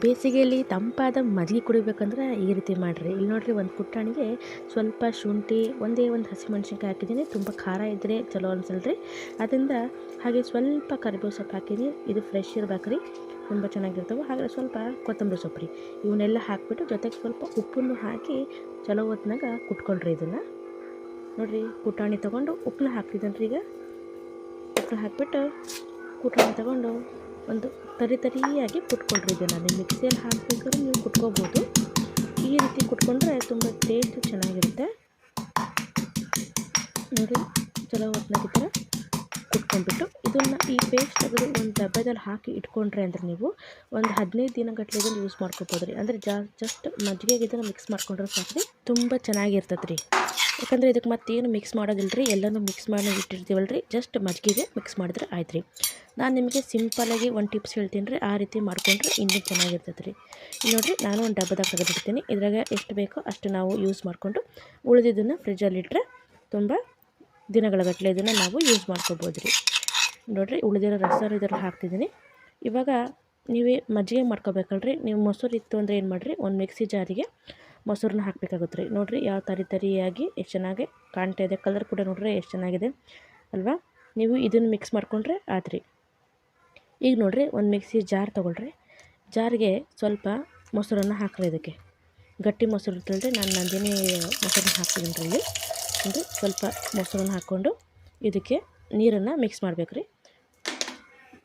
ಬೇಸಿಗೆಯಲ್ಲಿ ತಂಪಾದ ಮಜ್ಜಿಗೆ ಕುಡಿಬೇಕಂದ್ರೆ ಈ ರೀತಿ ಮಾಡಿರಿ. ಇಲ್ಲಿ ನೋಡಿರಿ ಒಂದು ಪುಟಾಣಿಗೆ ಸ್ವಲ್ಪ ಶುಂಠಿ, ಒಂದೇ ಒಂದು ಹಸಿಮೆಣ್ಸಿನ್ಕಾಯಿ ಹಾಕಿದ್ದೀನಿ. ತುಂಬ ಖಾರ ಇದ್ದರೆ ಚಲೋ ಅನ್ಸಲ್ರಿ. ಅದರಿಂದ ಹಾಗೆ ಸ್ವಲ್ಪ ಕರಿಬೇವು ಸೊಪ್ಪು ಹಾಕಿದ್ದೀನಿ. ಇದು ಫ್ರೆಶ್ ಇರ್ಬೇಕ್ರಿ. ತುಂಬ ಚೆನ್ನಾಗಿರ್ತವೆ. ಹಾಗೆ ಸ್ವಲ್ಪ ಕೊತ್ತಂಬರಿ ಸೊಪ್ಪು ರೀ ಇವನ್ನೆಲ್ಲ ಹಾಕಿಬಿಟ್ಟು ಜೊತೆಗೆ ಸ್ವಲ್ಪ ಉಪ್ಪನ್ನು ಹಾಕಿ ಚಲೋ ಹೊತ್ನಾಗ ಕುಟ್ಕೊಳ್ರಿ ಇದನ್ನು. ನೋಡಿರಿ ಪುಟಾಣಿ ತೊಗೊಂಡು ಉಪ್ಪನ್ನ ಹಾಕ್ತಿದ್ದೀನಿ ರೀ ಈಗ. ಉಪ್ಪನ್ನ ಹಾಕಿಬಿಟ್ಟು ಪುಟಾಣಿ ತೊಗೊಂಡು ಒಂದು ತರಿ ತರಿಯಾಗಿ ಕುಟ್ಕೊಂಡ್ರೆ ಇದನ್ನು ನೀವು ಮಿಕ್ಸಿಯಲ್ಲಿ ಹಾಕಬೇಕಾದ್ರೆ ನೀವು ಕುಟ್ಕೋಬೋದು. ಈ ರೀತಿ ಕುಟ್ಕೊಂಡ್ರೆ ತುಂಬ ಟೇಸ್ಟ್ ಚೆನ್ನಾಗಿರುತ್ತೆ. ನೋಡಿ, ಚಲೋ ಹೊತ್ನಾಗ ಈ ಥರ ಕುಟ್ಕೊಂಡ್ಬಿಟ್ಟು ಇದನ್ನು ಈ ಪೇಸ್ಟ್ ತೆಗೆದು ಒಂದು ಡಬ್ಬದಲ್ಲಿ ಹಾಕಿ ಇಟ್ಕೊಂಡ್ರೆ ಅಂದ್ರೆ ನೀವು ಒಂದು ಹದಿನೈದು ದಿನ ಗಟ್ಟಲೆ ಇದನ್ನು ಯೂಸ್ ಮಾಡ್ಕೊಬೋದು ರೀ. ಅಂದರೆ ಜಾ ಜಸ್ಟ್ ಮಜ್ಜಿಗೆಗೆ ಇದನ್ನು ಮಿಕ್ಸ್ ಮಾಡ್ಕೊಂಡ್ರೆ ಸಾಕು ತುಂಬ ಚೆನ್ನಾಗಿರ್ತದೆ ರೀ. ಯಾಕಂದರೆ ಇದಕ್ಕೆ ಮತ್ತೇನು ಮಿಕ್ಸ್ ಮಾಡೋದಿಲ್ಲ ರೀ ಎಲ್ಲನೂ ಮಿಕ್ಸ್ ಮಾಡಿ ಇಟ್ಟಿರ್ತೀವಲ್ಲ ರೀ ಜಸ್ಟ್ ಮಜ್ಜಿಗೆಗೆ ಮಿಕ್ಸ್ ಮಾಡಿದ್ರೆ ಆಯ್ತು ರೀ. ನಾನು ನಿಮಗೆ ಸಿಂಪಲಾಗಿ ಒಂದು ಟಿಪ್ಸ್ ಹೇಳ್ತೀನಿ ರೀ. ಆ ರೀತಿ ಮಾಡಿಕೊಂಡ್ರೆ ಇನ್ನೂ ಚೆನ್ನಾಗಿರ್ತದೆ ರೀ. ನೋಡಿರಿ, ನಾನು ಒಂದು ಡಬ್ಬದಾಗ ತೆಗೆದಿಡ್ತೀನಿ. ಇದ್ರಾಗ ಎಷ್ಟು ಬೇಕೋ ಅಷ್ಟು ನಾವು ಯೂಸ್ ಮಾಡಿಕೊಂಡು ಉಳಿದಿದ್ದನ್ನು ಫ್ರಿಜ್ಜಲ್ಲಿಟ್ಟರೆ ತುಂಬ ದಿನಗಳ ಗಟ್ಟಲೆ ಇದನ್ನು ನಾವು ಯೂಸ್ ಮಾಡ್ಕೋಬೋದು ರೀ. ನೋಡಿರಿ, ಉಳಿದಿರೋ ರಸ ಇದ್ರಲ್ಲಿ ಹಾಕ್ತಿದ್ದೀನಿ. ಇವಾಗ ನೀವೇ ಮಜ್ಜಿಗೆ ಮಾಡ್ಕೋಬೇಕಲ್ರಿ. ನೀವು ಮೊಸರು ಇತ್ತು ಅಂದರೆ ಏನು ಮಾಡಿರಿ, ಒಂದು ಮಿಕ್ಸಿ ಜಾರಿಗೆ ಮೊಸರನ್ನ ಹಾಕಬೇಕಾಗುತ್ತೆ ರೀ. ನೋಡಿರಿ, ಯಾವ ತರಿ ತರಿಯಾಗಿ ಎಷ್ಟು ಚೆನ್ನಾಗಿ ಕಾಣ್ತಾ ಇದೆ. ಕಲರ್ ಕೂಡ ನೋಡ್ರಿ ಎಷ್ಟು ಚೆನ್ನಾಗಿದೆ ಅಲ್ವಾ? ನೀವು ಇದನ್ನು ಮಿಕ್ಸ್ ಮಾಡಿಕೊಂಡ್ರೆ ಆತ್ರಿ. ಈಗ ನೋಡಿರಿ ಒಂದು ಮಿಕ್ಸಿ ಜಾರ್ ತೊಗೊಳ್ರಿ. ಜಾರಿಗೆ ಸ್ವಲ್ಪ ಮೊಸರನ್ನು ಹಾಕ್ರಿ ಇದಕ್ಕೆ. ಗಟ್ಟಿ ಮೊಸರು ಇರ್ತಲ್ರಿ ನಾನು ನಂದಿನಿ ಮೊಸರನ್ನ ಹಾಕ್ತೀನಿ ರೀ ಒಂದು ಸ್ವಲ್ಪ ಮೊಸರನ್ನು ಹಾಕ್ಕೊಂಡು ಇದಕ್ಕೆ ನೀರನ್ನು ಮಿಕ್ಸ್ ಮಾಡಬೇಕು ರೀ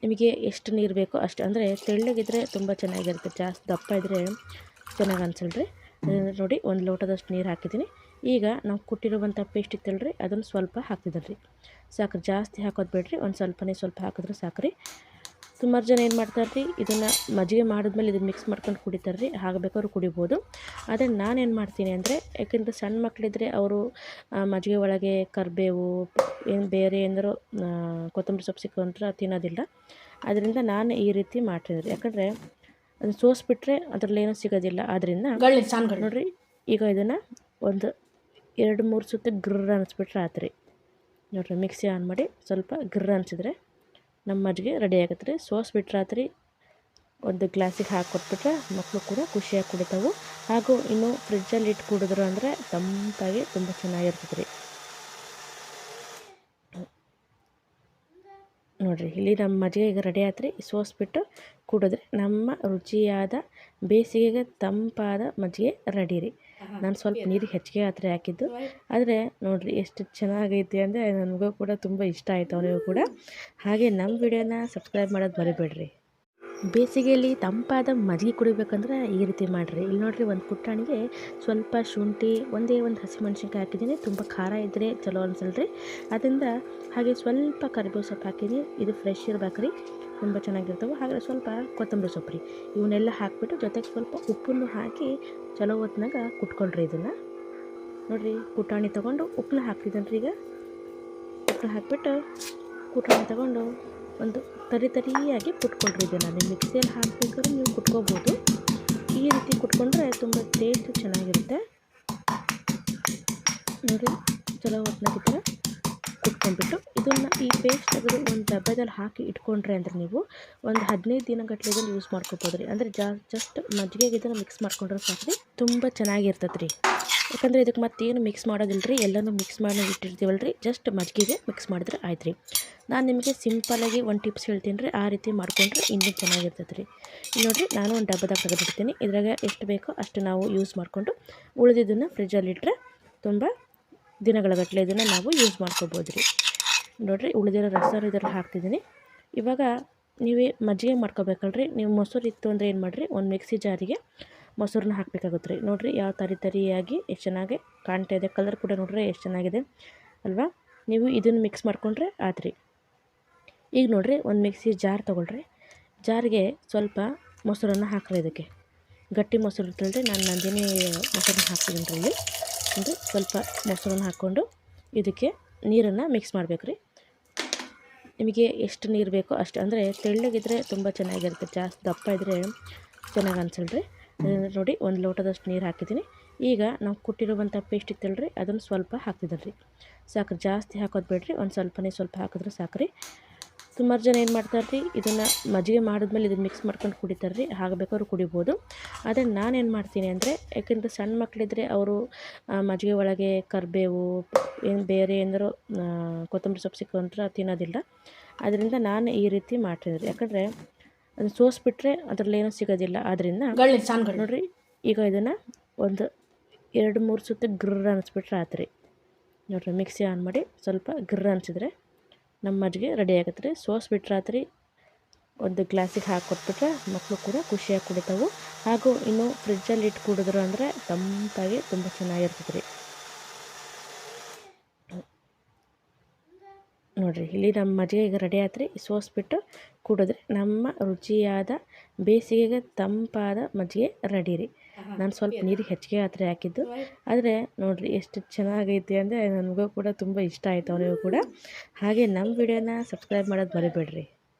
ನಿಮಗೆ ಎಷ್ಟು ನೀರು ಬೇಕೋ ಅಷ್ಟು, ಅಂದರೆ ತೆಳ್ಳಗಿದ್ರೆ ತುಂಬ ಚೆನ್ನಾಗಿರುತ್ತೆ, ಜಾಸ್ತಿ ದಪ್ಪ ಇದ್ದರೆ ಚೆನ್ನಾಗಿ ಅನ್ಸಲ್ರಿ. ನೋಡಿ ಒಂದು ಲೋಟದಷ್ಟು ನೀರು ಹಾಕಿದ್ದೀನಿ ಈಗ ನಾವು ಕೊಟ್ಟಿರುವಂಥ ಪೇಸ್ಟ್ ಇತ್ತಲ್ರಿ, ಅದನ್ನು ಸ್ವಲ್ಪ ಹಾಕ್ತಿದ್ದೀನಿ ರೀ. ಸಾಕು ಜಾಸ್ತಿ ಹಾಕೋದು ಬೇಡ್ರಿ, ಒಂದು ಸ್ವಲ್ಪನೇ ಸ್ವಲ್ಪ ಹಾಕಿದ್ರೆ ಸಾಕು ರೀ ಸುಮಾರು ಜನ ಏನು ಮಾಡ್ತಾರೆ ರೀ ಇದನ್ನು ಮಜ್ಜಿಗೆ ಮಾಡಿದ್ಮೇಲೆ ಇದನ್ನು ಮಿಕ್ಸ್ ಮಾಡ್ಕೊಂಡು ಕುಡಿತಾರೆ ರೀ ಹಾಗೆ ಬೇಕಾದ್ರೂ ಕುಡಿಬೋದು. ಆದರೆ ನಾನೇನು ಮಾಡ್ತೀನಿ ಅಂದರೆ ಯಾಕೆಂದರೆ ಸಣ್ಣ ಮಕ್ಕಳಿದ್ರೆ ಅವರು ಮಜ್ಜಿಗೆ ಒಳಗೆ ಕರಿಬೇವು ಏನು ಬೇರೆ ಏನಾರು ಕೊತ್ತಂಬರಿ ಸೊಪ್ಪು ಸಿಕ್ಕೊಂಡ್ರೆ ತಿನ್ನೋದಿಲ್ಲ. ಅದರಿಂದ ನಾನು ಈ ರೀತಿ ಮಾಡ್ತಿದ್ದೆ ಯಾಕಂದರೆ ಅದು ಸೋಸ್ಬಿಟ್ರೆ ಅದರಲ್ಲಿ ಏನೂ ಸಿಗೋದಿಲ್ಲ. ಆದ್ದರಿಂದ ನೋಡಿರಿ ಈಗ ಇದನ್ನು ಒಂದು ಎರಡು ಮೂರು ಸುತ್ತ ಗ್ರರ್ ಅನ್ನಿಸ್ಬಿಟ್ರೆ ಆತ್ರಿ. ನೋಡಿರಿ ಮಿಕ್ಸಿ ಆನ್ ಮಾಡಿ ಸ್ವಲ್ಪ ಗ್ರರ್ ಅನಿಸಿದ್ರೆ ನಮ್ಮ ಮಜ್ಜಿಗೆ ರೆಡಿ ಆಗುತ್ತೆ ರೀ. ಸೋಸ್ ಬಿಟ್ರಾತ್ರಿ ಒಂದು ಗ್ಲಾಸಿಗೆ ಹಾಕಿ ಕೊಟ್ಬಿಟ್ರೆ ಮಕ್ಕಳು ಕೂಡ ಖುಷಿಯಾಗಿ ಕುಡಿತಾವೆ. ಹಾಗೂ ಇನ್ನು ಫ್ರಿಜ್ಜಲ್ಲಿ ಇಟ್ಟು ಕುಡಿದ್ರು ಅಂದರೆ ತಂಪಾಗಿ ತುಂಬ ಚೆನ್ನಾಗಿರ್ತದೆ ರೀ. ನೋಡಿರಿ, ಇಲ್ಲಿ ನಮ್ಮ ಮಜ್ಜಿಗೆ ಈಗ ರೆಡಿ ಆತ್ರಿ. ಸೋಸ್ಬಿಟ್ಟು ಕುಡಿದ್ರೆ ನಮ್ಮ ರುಚಿಯಾದ, ಬೇಸಿಗೆಗೆ ತಂಪಾದ ಮಜ್ಜಿಗೆ ರೆಡಿ ರೀ. ನಾನು ಸ್ವಲ್ಪ ನೀರಿಗೆ ಹೆಚ್ಚಿಗೆ ಹತ್ರ ಹಾಕಿದ್ದು. ಆದರೆ ನೋಡಿರಿ ಎಷ್ಟು ಚೆನ್ನಾಗೈತಿ ಅಂದರೆ ನನಗೂ ಕೂಡ ತುಂಬ ಇಷ್ಟ ಆಯಿತು ಅವರಿಗೂ ಕೂಡ. ಹಾಗೆ ನಮ್ಮ ವಿಡಿಯೋನ ಸಬ್ಸ್ಕ್ರೈಬ್ ಮಾಡೋದು ಮರಿಬೇಡ್ರಿ. ಬೇಸಿಗೆಯಲ್ಲಿ ತಂಪಾದ ಮಜ್ಜಿಗೆ ಕುಡಿಬೇಕಂದ್ರೆ ಈ ರೀತಿ ಮಾಡಿರಿ. ಇಲ್ಲಿ ನೋಡಿರಿ ಒಂದು ಪುಟಾಣಿಗೆ ಸ್ವಲ್ಪ ಶುಂಠಿ, ಒಂದೇ ಒಂದು ಹಸಿಮೆಣ್ಸಿನ್ಕಾಯಿ ಹಾಕಿದ್ದೀನಿ. ತುಂಬ ಖಾರ ಇದ್ದರೆ ಚಲೋ ಅನ್ಸಲ್ರಿ. ಅದರಿಂದ ಹಾಗೆ ಸ್ವಲ್ಪ ಕರಿಬೇವು ಸೊಪ್ಪು ಹಾಕಿದ್ದೀನಿ. ಇದು ಫ್ರೆಶ್ ಇರ್ಬೇಕ್ರಿ. ತುಂಬ ಚೆನ್ನಾಗಿರ್ತವೆ. ಹಾಗೆ ಸ್ವಲ್ಪ ಕೊತ್ತಂಬರಿ ಸೊಪ್ಪು ರೀ. ಇವನ್ನೆಲ್ಲ ಹಾಕಿಬಿಟ್ಟು ಜೊತೆಗೆ ಸ್ವಲ್ಪ ಉಪ್ಪನ್ನು ಹಾಕಿ ಚಲೋ ಹೊತ್ನಾಗ ಕುಟ್ಕೊಳ್ರಿ ಇದನ್ನು. ನೋಡಿರಿ ಕುಟಾಣಿ ತೊಗೊಂಡು ಉಪ್ಪನ್ನ ಹಾಕ್ತಿದ್ದೀನಿ ರೀ ಈಗ. ಉಪ್ಪನ್ನ ಹಾಕಿಬಿಟ್ಟು ಕುಟಾಣಿ ತೊಗೊಂಡು ಒಂದು ತರಿ ತರಿಯಾಗಿ ಕುಟ್ಕೊಂಡ್ರಿ ಇದನ್ನು ಮಿಕ್ಸಿಯಲ್ಲಿ ಹಾಕಬೇಕಾದ್ರೆ ನೀವು ಕುಟ್ಕೋಬೋದು. ಈ ರೀತಿ ಕುಟ್ಕೊಂಡ್ರೆ ತುಂಬ ಟೇಸ್ಟ್ ಚೆನ್ನಾಗಿರುತ್ತೆ. ನೋಡಿ, ಚಲೋ ಥರ ಕುಟ್ಕೊಂಡ್ಬಿಟ್ಟು ಇದನ್ನು ಈ ಪೇಸ್ಟ್ ತೆಗೆದು ಒಂದು ಡಬ್ಬದಲ್ಲಿ ಹಾಕಿ ಇಟ್ಕೊಂಡ್ರೆ ಅಂದ್ರೆ ನೀವು ಒಂದು ಹದಿನೈದು ದಿನ ಇದನ್ನು ಯೂಸ್ ಮಾಡ್ಕೋಬೋದು ರೀ ಅಂದರೆ ಜಾ ಜಸ್ಟ್ ಮಜ್ಜಿಗೆಗೆ ಇದನ್ನು ಮಿಕ್ಸ್ ಮಾಡ್ಕೊಂಡ್ರೆ ಸಾಕು ತುಂಬ ಚೆನ್ನಾಗಿರ್ತದೆ ರೀ ಯಾಕಂದರೆ ಇದಕ್ಕೆ ಮತ್ತೇನು ಮಿಕ್ಸ್ ಮಾಡೋದಿಲ್ಲ ರೀ ಎಲ್ಲನೂ ಮಿಕ್ಸ್ ಮಾಡಿ ಇಟ್ಟಿರ್ತೀವಲ್ಲ ರೀ ಜಸ್ಟ್ ಮಜ್ಜಿಗೆಗೆ ಮಿಕ್ಸ್ ಮಾಡಿದ್ರೆ ಆಯ್ತು ರೀ ನಾನು ನಿಮಗೆ ಸಿಂಪಲಾಗಿ ಒಂದು ಟಿಪ್ಸ್ ಹೇಳ್ತೀನಿ ರೀ, ಆ ರೀತಿ ಮಾಡಿಕೊಂಡ್ರೆ ಇನ್ನೂ ಚೆನ್ನಾಗಿರ್ತದೆ ರೀ ನೋಡಿರಿ, ನಾನು ಒಂದು ಡಬ್ಬದಾಗ ತೆಗೆದಿಡ್ತೀನಿ. ಇದ್ರಾಗ ಎಷ್ಟು ಬೇಕೋ ಅಷ್ಟು ನಾವು ಯೂಸ್ ಮಾಡಿಕೊಂಡು, ಉಳಿದಿದ್ದನ್ನು ಫ್ರಿಜ್ಜಲ್ಲಿಟ್ಟರೆ ತುಂಬ ದಿನಗಳ ಗಟ್ಟಲೆ ಇದನ್ನು ನಾವು ಯೂಸ್ ಮಾಡ್ಕೋಬೋದು ರೀ ನೋಡಿರಿ, ಉಳಿದಿರೋ ರಸ ಇದರಲ್ಲಿ ಹಾಕ್ತಿದ್ದೀನಿ. ಇವಾಗ ನೀವೇ ಮಜ್ಜಿಗೆ ಮಾಡ್ಕೋಬೇಕಲ್ರಿ, ನೀವು ಮೊಸರು ಇತ್ತು ಅಂದರೆ ಏನು ಮಾಡಿರಿ, ಒಂದು ಮಿಕ್ಸಿ ಜಾರಿಗೆ ಮೊಸರನ್ನ ಹಾಕಬೇಕಾಗುತ್ತೆ ರೀ ನೋಡಿರಿ, ಯಾವ ತರಿ ತರಿಯಾಗಿ ಎಷ್ಟು ಚೆನ್ನಾಗಿ ಕಾಣ್ತಾ ಇದೆ ಕಲರ್ ಕೂಡ ನೋಡ್ರಿ ಎಷ್ಟು ಚೆನ್ನಾಗಿದೆ, ಅಲ್ವಾ? ನೀವು ಇದನ್ನು ಮಿಕ್ಸ್ ಮಾಡಿಕೊಂಡ್ರೆ ಆತ್ರಿ. ಈಗ ನೋಡಿರಿ ಒಂದು ಮಿಕ್ಸಿ ಜಾರ್ ತೊಗೊಳ್ರಿ. ಜಾರಿಗೆ ಸ್ವಲ್ಪ ಮೊಸರನ್ನು ಹಾಕ್ರಿ ಇದಕ್ಕೆ. ಗಟ್ಟಿ ಮೊಸರು ಇರ್ತಲ್ರಿ ನಾನು ನಂದಿನಿ ಮೊಸರನ್ನ ಹಾಕ್ತಿದ್ದೀನಿ ರೀ ಇಲ್ಲಿ. ಒಂದು ಸ್ವಲ್ಪ ಮೊಸರನ್ನು ಹಾಕ್ಕೊಂಡು ಇದಕ್ಕೆ ನೀರನ್ನು ಮಿಕ್ಸ್ ಮಾಡಬೇಕು ರೀ ನಿಮಗೆ ಎಷ್ಟು ನೀರು ಬೇಕೋ ಅಷ್ಟು, ಅಂದರೆ ತೆಳ್ಳಗಿದ್ರೆ ತುಂಬ ಚೆನ್ನಾಗಿರುತ್ತೆ, ಜಾಸ್ತಿ ದಪ್ಪ ಇದ್ದರೆ ಚೆನ್ನಾಗಿ ಅನ್ಸಲ್ರಿ. ನೋಡಿ ಒಂದು ಲೋಟದಷ್ಟು ನೀರು ಹಾಕಿದ್ದೀನಿ. ಈಗ ನಾವು ಕುಟ್ಟಿರುವಂಥ ಪೇಸ್ಟ್ ಇತ್ತಲ್ರಿ, ಅದನ್ನು ಸ್ವಲ್ಪ ಹಾಕ್ತಿದ್ದೀನಿ ರೀ ಸಾಕು ಜಾಸ್ತಿ ಹಾಕೋದು ಬೇಡ್ರಿ, ಒಂದು ಸ್ವಲ್ಪನೇ ಸ್ವಲ್ಪ ಹಾಕಿದ್ರೆ ಸಾಕ್ರಿ. ಸುಮಾರು ಜನ ಏನು ಮಾಡ್ತಾರೆ ರೀ ಇದನ್ನು ಮಜ್ಜಿಗೆ ಮಾಡಿದ್ಮೇಲೆ ಇದನ್ನು ಮಿಕ್ಸ್ ಮಾಡ್ಕೊಂಡು ಕುಡಿತಾರೆ ರೀ ಹಾಗೆ ಬೇಕಾದ್ರೂ ಕುಡಿಬೋದು. ಆದರೆ ನಾನೇನು ಮಾಡ್ತೀನಿ ಅಂದರೆ ಯಾಕೆಂದರೆ ಸಣ್ಣ ಮಕ್ಕಳಿದ್ರೆ ಅವರು ಮಜ್ಜಿಗೆ ಒಳಗೆ ಕರಿಬೇವು ಏನು ಬೇರೆ ಏನಾದರೂ ಕೊತ್ತಂಬರಿ ಸೊಪ್ಪು ಸಿಕ್ಕೊಂಡ್ರೆ ತಿನ್ನೋದಿಲ್ಲ. ಅದರಿಂದ ನಾನು ಈ ರೀತಿ ಮಾಡ್ತೀನಿ ರೀ ಯಾಕಂದರೆ ಅದನ್ನು ಸೋಸ್ಬಿಟ್ರೆ ಅದರಲ್ಲಿ ಏನೂ ಸಿಗೋದಿಲ್ಲ ಆದ್ದರಿಂದ ನೋಡಿರಿ ಈಗ ಇದನ್ನು ಒಂದು ಎರಡು ಮೂರು ಸುತ್ತ ಗ್ರರ್ ಅನಿಸ್ಬಿಟ್ರೆ ಆತು ರೀ ನೋಡಿರಿ ಮಿಕ್ಸಿ ಆನ್ ಮಾಡಿ ಸ್ವಲ್ಪ ಗ್ರರ್ ಅನಿಸಿದ್ರೆ ನಮ್ಮ ಮಜ್ಜಿಗೆ ರೆಡಿ ಆಗುತ್ತೆ ರೀ ಸೋಸ್ ಬಿಟ್ರಾತ್ರಿ. ಒಂದು ಗ್ಲಾಸಿಗೆ ಹಾಕಿ ಕೊಟ್ಬಿಟ್ರೆ ಮಕ್ಕಳು ಕೂಡ ಖುಷಿಯಾಗಿ ಕುಡಿತಾವು. ಹಾಗೂ ಇನ್ನು ಫ್ರಿಜ್ಜಲ್ಲಿ ಇಟ್ಟು ಕುಡಿದ್ರು ಅಂದರೆ ತಂಪಾಗಿ ತುಂಬ ಚೆನ್ನಾಗಿರ್ತದೆ ರೀ ನೋಡಿರಿ ಇಲ್ಲಿ ನಮ್ಮ ಮಜ್ಜಿಗೆ ಈಗ ರೆಡಿ ಆತ್ರಿ. ಸೋಸ್ಬಿಟ್ಟು ಕುಡಿದ್ರೆ ನಮ್ಮ ರುಚಿಯಾದ ಬೇಸಿಗೆಗೆ ತಂಪಾದ ಮಜ್ಜಿಗೆ ರೆಡಿ ರೀ. ನಾನು ಸ್ವಲ್ಪ ನೀರು ಹೆಚ್ಚಿಗೆ ಆತ್ರಿ ಹಾಕಿದ್ದು. ಆದರೆ ನೋಡಿರಿ ಎಷ್ಟು ಚೆನ್ನಾಗೈತಿ ಅಂದರೆ ನನಗೂ ಕೂಡ ತುಂಬ ಇಷ್ಟ ಆಯಿತು ಅವನಿಗೂ ಕೂಡ. ಹಾಗೆ ನಮ್ಮ ವಿಡಿಯೋನ ಸಬ್ಸ್ಕ್ರೈಬ್ ಮಾಡೋದು ಮರಿಬೇಡ್ರಿ.